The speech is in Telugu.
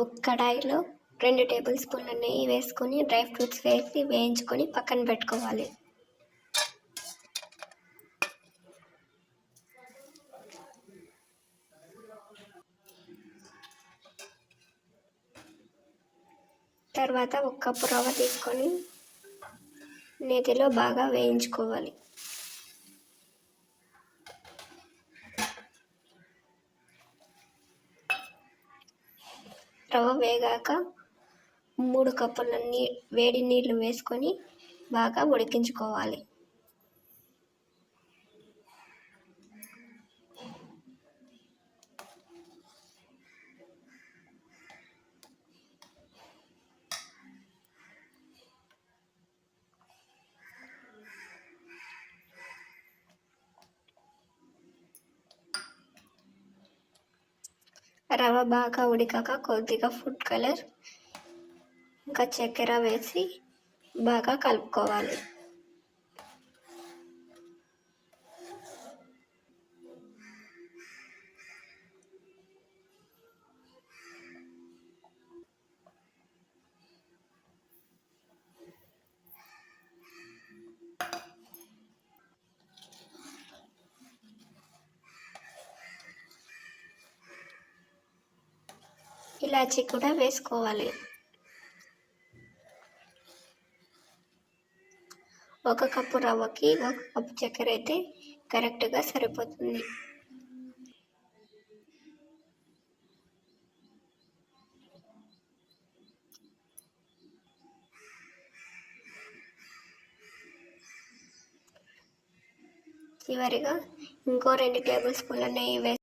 ఒక కడాయిలో రెండు టేబుల్ స్పూన్ల నెయ్యి వేసుకొని డ్రై ఫ్రూట్స్ వేసి వేయించుకొని పక్కన పెట్టుకోవాలి. తర్వాత ఒక కప్పు రవ్వ తీసుకొని నేతిలో బాగా వేయించుకోవాలి. రవ్వ వేగాక మూడు కప్పుల నీ వేడి నీళ్ళు వేసుకొని బాగా ఉడికించుకోవాలి. రవ బాగా ఉడికాక కొద్దిగా ఫుడ్ కలర్ ఇంకా చక్కెర వేసి బాగా కలుపుకోవాలి. ఇలాచి కూడా వేసుకోవాలి. ఒక కప్పు రవ్వకి ఒక కప్పు చక్కెర అయితే కరెక్ట్గా సరిపోతుంది. చివరిగా ఇంకో రెండు టేబుల్ స్పూన్ల నెయ్యి వేసి